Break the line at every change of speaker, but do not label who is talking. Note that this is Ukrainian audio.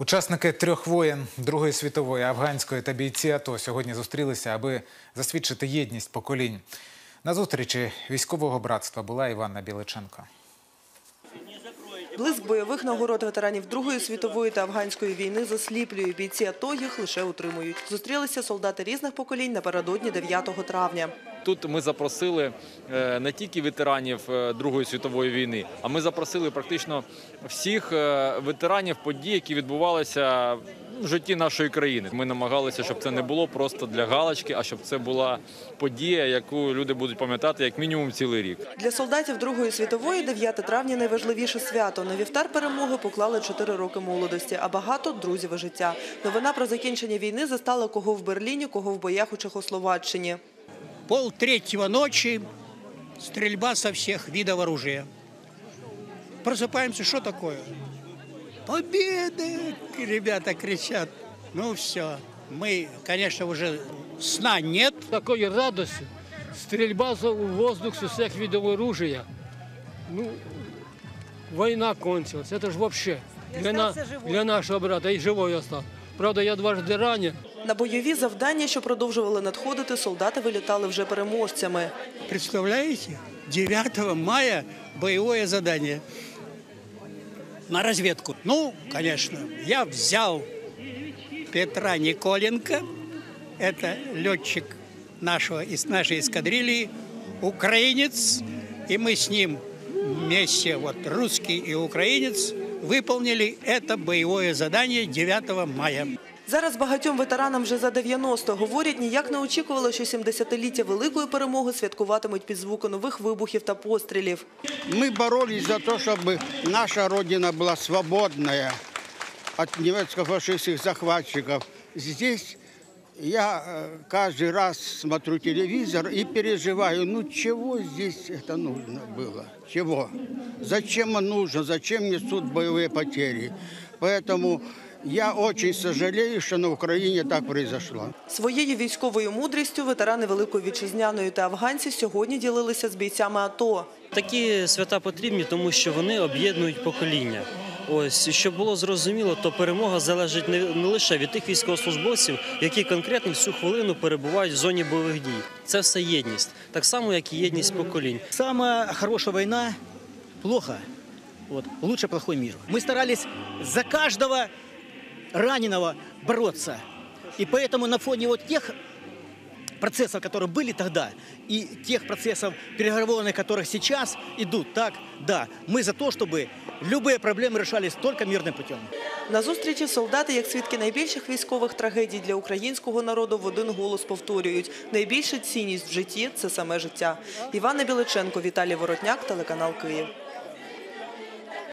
Учасники трьох воєн Другої світової, афганської та бійці АТО сьогодні зустрілися, аби засвідчити єдність поколінь. На зустрічі військового братства була Іванна Біличенко.
Блиск бойових нагород ветеранів Другої світової та афганської війни засліплює. Бійці АТО їх лише утримують. Зустрілися солдати різних поколінь напередодні 9 травня.
Тут ми запросили е, не тільки ветеранів е, Другої світової війни, а ми запросили практично всіх е, ветеранів подій, які відбувалися житті нашої країни. Ми намагалися, щоб це не було просто для галочки, а щоб це була подія, яку люди будуть пам'ятати як мінімум цілий рік.
Для солдатів Другої світової 9 травня найважливіше свято. На вівтар перемоги поклали 4 роки молодості, а багато – друзів і життя. Новина про закінчення війни застала кого в Берліні, кого в боях у Чехословаччині.
Пол третьего ночи, стрельба со всех видов оружия. Просыпаемся, что такое? Победы! Ребята кричат. Ну все, мы, конечно, уже сна нет.
такої радості, стрільба за- воздух з усіх видів оружия. Ну, війна кончилась. Це ж взагалі для, на, для нашого брата і живой остав. Правда, я дважди ранен.
На бойові завдання, що продовжували надходити, солдати вилітали вже переможцями.
Представляете? 9 мая боевое задание на разведку. Ну, конечно, я взял Петра Николенко, это летчик нашего, из нашей эскадрильи, украинец, и мы с ним вместе, вот русский и украинец, выполнили это боевое задание 9 мая.
Зараз багатьом ветеранам вже за 90. Говорять, ніяк не очікували, що 70-ліття Великої перемоги святкуватимуть під звуки нових вибухів та пострілів.
Мы боролись за то, чтобы наша Родина была свободная от немецко-фашистских захватчиков. Здесь я э, каждый раз смотрю телевизор и переживаю, ну чего здесь это нужно было? Чего? Зачем оно нужно? Зачем несут боевые потери? Поэтому я очень сожалею, что на Украине так произошло.
Своєю військовою мудрістю ветерани Великої Вітчизняної та афганці сьогодні ділилися з бійцями АТО.
Такі свята потрібні, тому що вони об'єднують покоління. Ось щоб було зрозуміло, то перемога залежить не, лише від тих військовослужбовців, які конкретно в цю хвилину перебувають в зоні бойових дій. Це все єдність, так само як і єдність поколінь.
Самая хорошая война плохо. Вот, лучше плохой мир. Мы старались за каждого раненого бороться. И поэтому на фоне вот тех процессов, которые были тогда, и тех процессов переговорных, которых сейчас идут, так, да, мы за то, чтобы любые проблемы решались только мирным путем.
На зустрічі солдати, як свідки найбільших військових трагедій для українського народу, в один голос повторюють – найбільша цінність в житті – це саме життя. Івана Біличенко, Віталій Воротняк, телеканал «Київ».